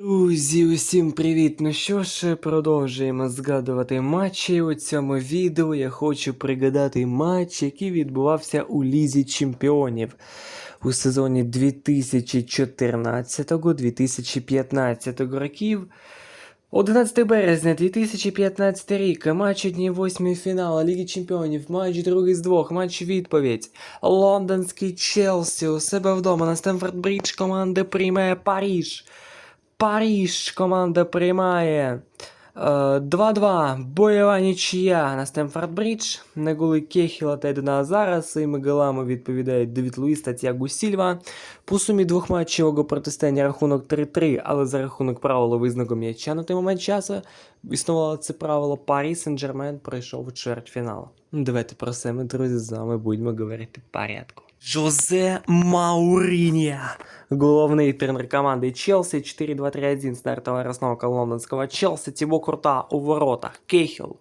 Друзі, усім привіт! Ну що ж, продовжуємо згадувати матчі. У цьому відео я хочу пригадати матч, який відбувався у Лізі Чемпіонів у сезоні 2014-2015 років. 11 березня 2015 рік, матч одні восьмої фіналу Ліги Чемпіонів, матч другий з двох, матч відповідь. Лондонський Челсі у себе вдома на Стемфорд Брідж команда приймає Паріж. Паріж команда приймає е, 2-2. Бойова нічия на Стемфорд Брідж. На голи Кехіла та Едена Азара своїми голами відповідають Девід Луїс та Тіагу Сільва. По сумі двохматчевого протистояння рахунок 3-3, але за рахунок правила визнаку м'яча на той момент часу існувало це правило Парі Сен-Жермен пройшов у чвертьфінал. Давайте про ми, друзі, з вами будемо говорити порядку. Жозе Маурінья, головний тренер команди Челсі, 4-2-3-1, стартова розновка лондонського Челсі, Тібо Курта у воротах, Кехіл,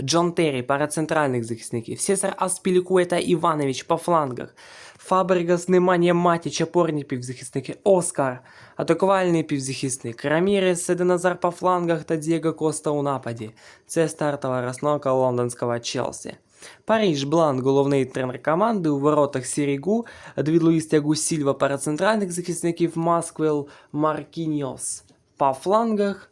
Джон Террі, пара центральних захисників, Сесар Аспілікуета Іванович по флангах, Фабригас, Неманія Матіч, опорні півзахисники, Оскар, атакувальний півзахисник, Рамірес, Седеназар по флангах та Дієго Коста у нападі. Це стартова розновка лондонського Челсі. Паріж Блан, головний тренер команди, у воротах Сірігу, Давід Луїс Тягу Сільва пара центральних захисників, Масквел Маркіньос по флангах,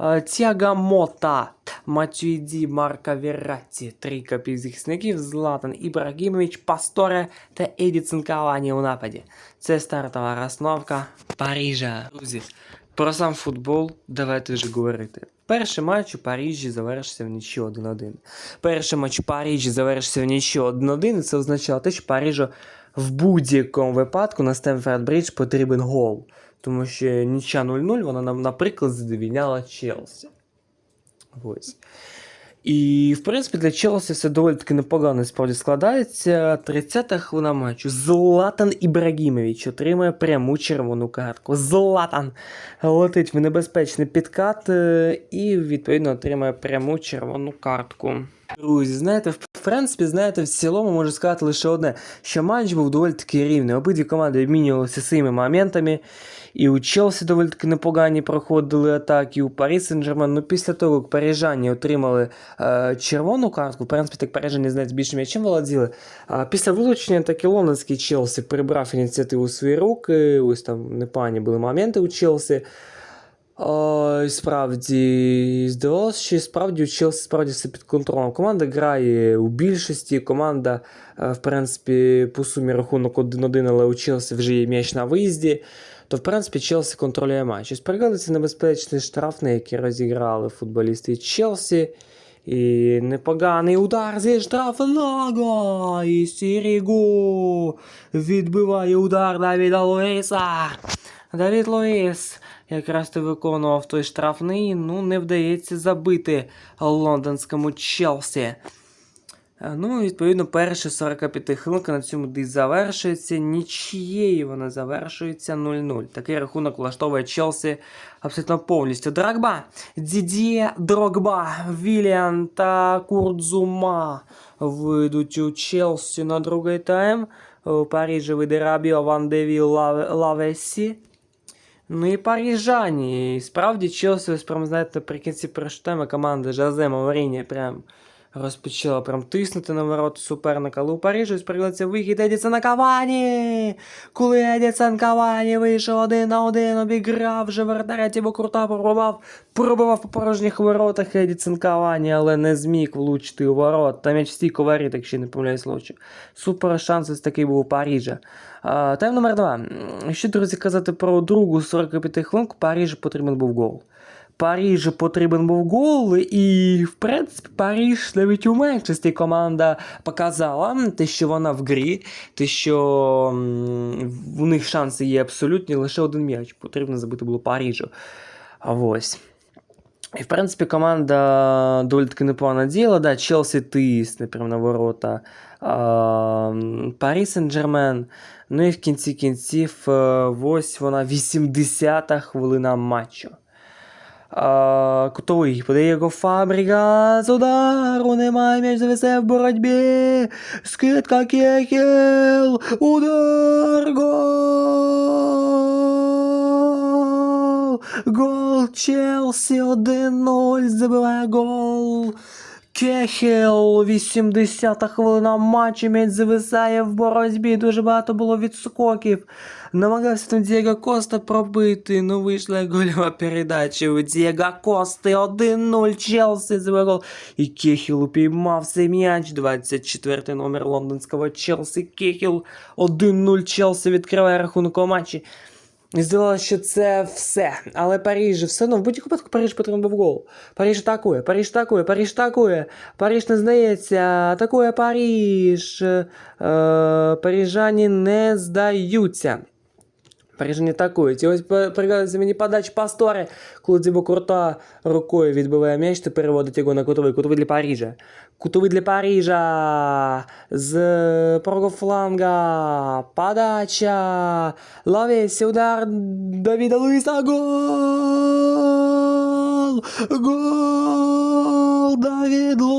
е, Тяга Мота, Матюйді Марка Верратті, трійка півзахисників, Златан Ібрагімович, Пасторе та Едісон Кавані у нападі. Це стартова розновка Парижа. Друзі, про сам футбол давайте вже говорити. Перший матч у Парижі завершився в нічі 1-1. Перший матч у Парижі завершився в нічі 1-1, і це означало те, що Парижу в будь-якому випадку на Стемфорд Брідж потрібен гол. Тому що ніча 0-0, вона, наприклад, задовільняла Челсі. Ось. І, в принципі, для Челсі все доволі таки непогано справді складається. 30-та хвилина матчу. Златан Ібрагімович отримує пряму червону картку. Златан летить в небезпечний підкат е, і, відповідно, отримує пряму червону картку. Друзі, знаєте, в принципі, знаєте, в цілому можу сказати лише одне, що матч був доволі таки рівний. Обидві команди обмінювалися своїми моментами. І у Челсі доволі таки непогані проходили атаки, у Парі Сен-Жермен. Ну, після того, як парижані отримали е, червону картку, в принципі, так парижані знають більше м'ячем володіли. А після вилучення таки лондонський Челсі прибрав ініціативу у свої руки. Ось там непогані були моменти у Челсі. О, справді, здавалося, що справді у Челсі справді все під контролем. Команда грає у більшості. Команда, е, в принципі, по сумі рахунок 1-1, але у Челсі вже є м'яч на виїзді. То, в принципі, Челсі контролює матч. Ось пригадується небезпечний штрафний, який розіграли футболісти Челсі. І непоганий удар зі штрафного. І Сірігу відбиває удар Давіда Луїса. Давід Луїс якраз то виконував той штрафний, ну не вдається забити лондонському Челсі. Е, Ну, відповідно, перша 45 хвилинка на цьому десь завершується. Нічією вона завершується 0-0. Такий рахунок влаштовує Челсі абсолютно повністю. Драгба, Дід'є Дрогба, Віліан та Курдзума вийдуть у Челсі на другий тайм. У Парижі вийде Рабіо Ван Деві Лаве- Лавесі. Ну і парижані. І справді Челсі, ось прям, знаєте, наприкінці першого тайму команда Жазе Мауріні прям розпочала прям тиснути на ворота суперника. Але у Парижі ось пригодиться вихід Едісона Кавані. Коли Едісон Кавані вийшов один на один, обіграв вже вратаря Тібо Крута, пробував, пробував по порожніх воротах Едісон Кавані, але не зміг влучити у ворот. Там м'яч стійко варить, якщо не помиляюсь лучше. Супер шанс ось такий був у Парижа. Тайм номер два. Що, друзі, казати про другу 45 хвилинку, Парижу потрібен був гол. Парижу потрібен був гол, і, в принципі, Париж навіть у меншості команда показала те, що вона в грі, те, що у них шанси є абсолютні, лише один м'яч потрібно забити було Парижу. А ось. І, в принципі, команда доволі таки непогано діяла. Да, Челсі тисне прямо на ворота. Парі Сен-Жермен. Ну і в кінці кінців, е, ось вона 80-та хвилина матчу. А, Кутовий подає його Фабріга з удару, немає м'яч завесе в боротьбі. Скидка Кехіл, удар, гол! Гол Челсі 1-0. Забиває гол. Кехел, 80-та хвилина матчу, м'яч зависає в боротьбі, дуже багато було відскоків. Намагався там Дієго Коста пробити, ну вийшла гольова передача у Дієго Кости 1-0 Челсі гол. І Кехел упіймав цей м'яч, 24 номер лондонського Челсі. Кехел 1-0 Челсі відкриває рахунок у матчі. Здавалося, що це все. Але Паріж все одно в будь-якому випадку Паріж потрібен був гол. Паріж атакує, Паріж атакує, Паріж атакує. Паріж не здається, атакує Паріж. Е, парижані не здаються. Парижані атакують. І ось pe- пригадується мені подача Пастори, коли Дзібо Курта рукою відбиває м'яч та переводить його на кутовий. Кутовий для Парижа. Кутовий для Парижа. З правого фланга. Подача. Ловись удар Давида Луиса. Гол! Гол! Давид Луїс!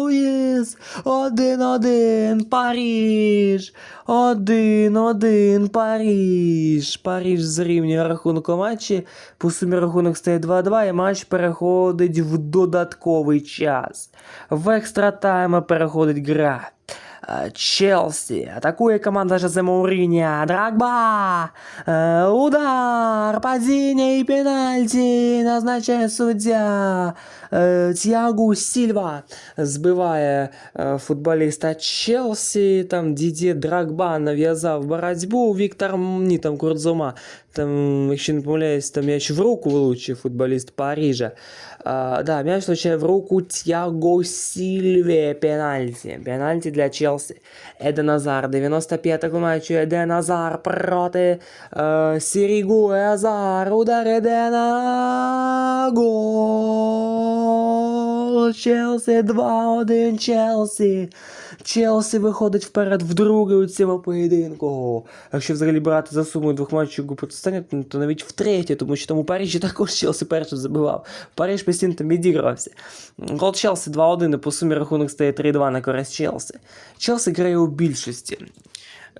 Один-один. Паріж! Один-один. Паріж. Паріж зрівнює рахунок у матчі. По сумі рахунок стає 2-2 і матч переходить в додатковий час. В екстра тайми переходить гра. Челсі. Атакує команда Жозе Мауріння. Драгба. Е, Удар. Падіння і пенальті. Назначає суддя. Е, Тіагу Сільва збиває е, футболіста Челсі. Там Дідє Драгба нав'язав боротьбу. Віктор м, ні, там Курдзума. Там, якщо не помиляюсь, там м'яч в руку влучив футболіст Парижа. А, да, м'яч влучає в руку Тяго Сільве. Пенальті. Пенальті для Челсі. Еден Азар. 95-го матчу. Еден Азар проти е, Сірігу Азар. Удар Едена. Гол. Челсі 2-1 Челсі. Челсі виходить вперед вдруге у цьому поєдинку. Якщо взагалі брати за сумою двох матчів протистояння, то- навіть втретє, тому що там у Парижі також Челсі першим забивав. Париж постійно там відігрався. Гол Челсі 2-1, і по сумі рахунок стає 3-2 на користь Челсі. Челсі грає у більшості.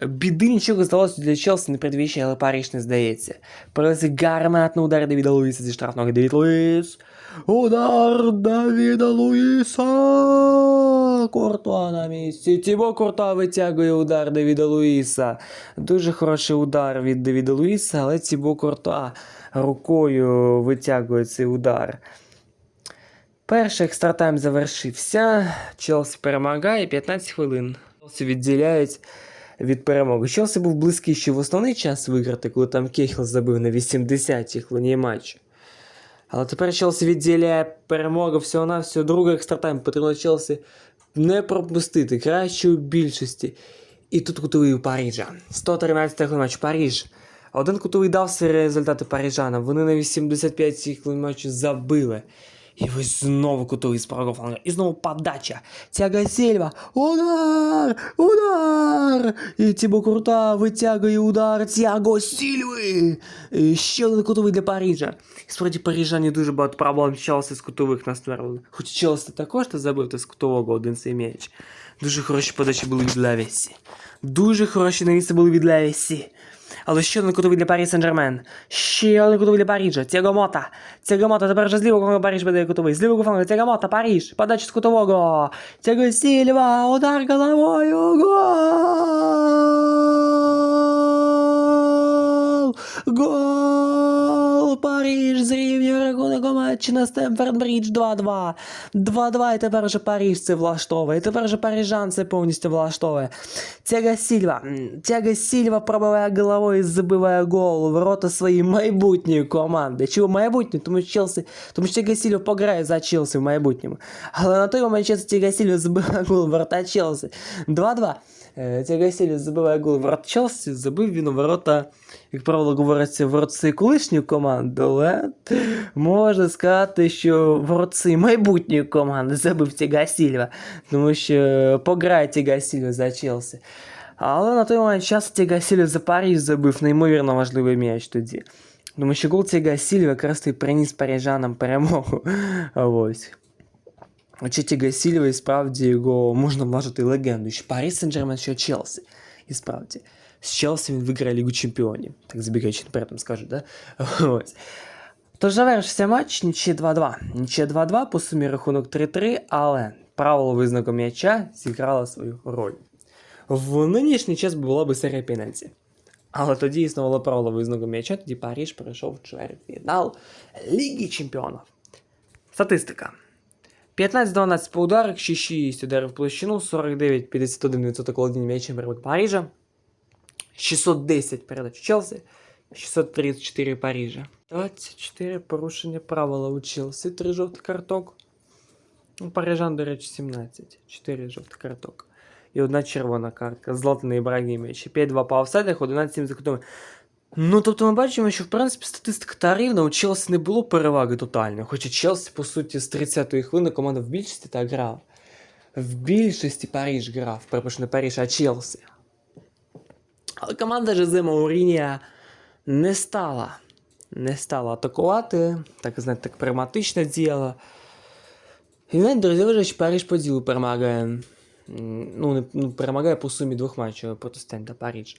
Біди нічого здалося для Челсі не предвіщає, але Париж не здається. Перелиці гарматний удар Давіда Луїса зі штрафного. Давід Луїс. Удар Давіда Луїса. Куртуа на місці. Тібо Куртуа витягує удар Давіда Луїса. Дуже хороший удар від Давіда Луїса, але Тібо Куртуа рукою витягує цей удар. Перший екстратайм завершився. Челсі перемагає 15 хвилин. Челсі відділяють від перемоги. Челсі був близький ще в основний час виграти, коли там Кехл забив на 80-й хвилині матчу. Але тепер Челсі відділяє перемогу всього на всього другий екстратайм. Потрібно Челсі не пропустити краще у більшості. І тут кутовий у Парижа. 113-й матч Париж. Один кутовий дав свої результати парижанам. Вони на 85-й хвилин матчу забили. І ось знову кутовий з правого фланга. Подача. Тяга Сільва. Удар! Удар! І Тібо Крута витягує удар Тяго Сільви. І ще один кутовий для Парижа. І справді парижані дуже багато проблем Челсі з кутових настверли. Хоч Челсі також та забив та з кутового один цей м'яч. Дуже хороші подачі були від Левісі. Дуже хороші навіси були від Левісі. Але ще один кутовий для Парі Сен-Жермен. Ще один кутовий для Парижа. Тяго Мота. Тяго Мота. Тепер вже з лівого флангу Париж буде кутовий. З лівого флангу Тяго Мота. Париж. Подача з кутового. Тяго Сільва. Удар головою. Гол! Гол! Париж зрівнює рахунок у матчі на Стемфорд Брідж 2-2. 2-2 і тепер вже Париж це влаштовує. І тепер вже парижан це повністю влаштовує. Тяга Сільва. М, Тяга Сільва пробиває головою і забиває гол у ворота своєї майбутньої команди. Чого майбутнє? Тому що Челсі, тому що Тяга Сільва пограє за Челсі в майбутньому. Але на той момент час Тяга Сільва забиває гол у ворота Челсі. 2-2. Е, Тяга Сільва забиває гол у ворота Челсі, забив він у ворота, як правило, говориться, ворота своєї колишньої команди, але можна сказати, що воротці майбутньої команди забив Тяга Сільва, тому що пограє Тяга Сільва за Челсі. Але на той момент час Тяга Сільва за Париж забив неймовірно важливий м'яч тоді. Тому що гол Тяга Сільва якраз і приніс парижанам перемогу. Ось. Чи Тяга Сільва і справді його можна вважати легендою, що Парі Сен-Жермен, що Челсі. І справді. З Челсі він виграє Лігу Чемпіонів. Так забігаючи наперед, скажу, да? Ось. Тож завершився матч нічі 2-2. Нічі 2-2 по сумі рахунок 3-3, але правило визнаку м'яча зіграло свою роль. В нинішній час була би серія пенальті. Але тоді існувало правило визнаку м'яча, тоді Паріж пройшов в чвертьфінал Ліги Чемпіонів. Статистика. 15-12 по ударах, 6-6 ударів в площину, 49-51% володіння м'ячем рибок Парижа, 610 передач Челсі, 634 Парижа. 24 порушення правила у Челсі, 3 жовтий карток. У Парижан, до речі, 17, 4 жовтих карток. І одна червона картка. Златан Ібрагімович. 5-2 по офсайдах, 11 за кутами. Ну, тобто ми бачимо, що в принципі статистика та рівна, у Челсі не було переваги тотальної. Хоча Челсі, по суті, з 30-ї хвилини команда в більшості та грав. В більшості Париж грав, перепрошую, не Париж, а Челсі. Але команда Жозе Маурінія не стала. Не стала атакувати, так знаєте, так прагматично діяла. І навіть, друзі, вже що Париж по ділу перемагає. Ну, не, ну, перемагає по сумі двох матчів проти Стенда Париж.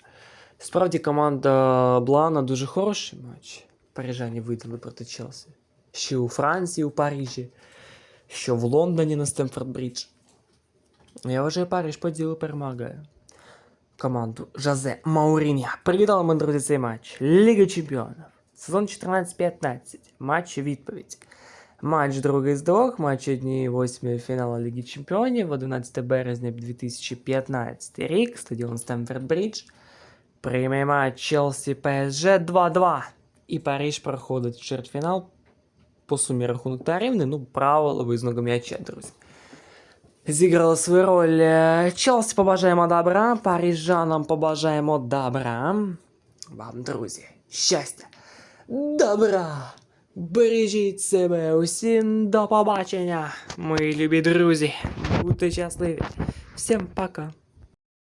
Справді команда Блана дуже хороший матч. Парижані видали проти Челсі. Ще у Франції, у Парижі, що в Лондоні на Стемфорд Брідж. Я вважаю, Париж по ділу перемагає. Команду Жозе Маурінья. Привітали ми, друзі, цей матч. Ліга Чемпіонів. Сезон 14-15. Матч відповідь. Матч другий з двох, матч однієї восьмої фіналу Ліги Чемпіонів, 11 березня 2015 рік, стадіон Стемфорд Брідж. Прямий матч Челсі ПСЖ 2-2. І Париж проходить чвертьфінал. По сумі рахунок та рівний, ну, правило визнаку м'яча, друзі. Зіграла свою роль. е, Челсі побажаємо добра, парижанам побажаємо добра. Вам, друзі, щастя, добра. Бережіть себе усім до побачення, мої любі друзі. Будьте щасливі. Всім пока.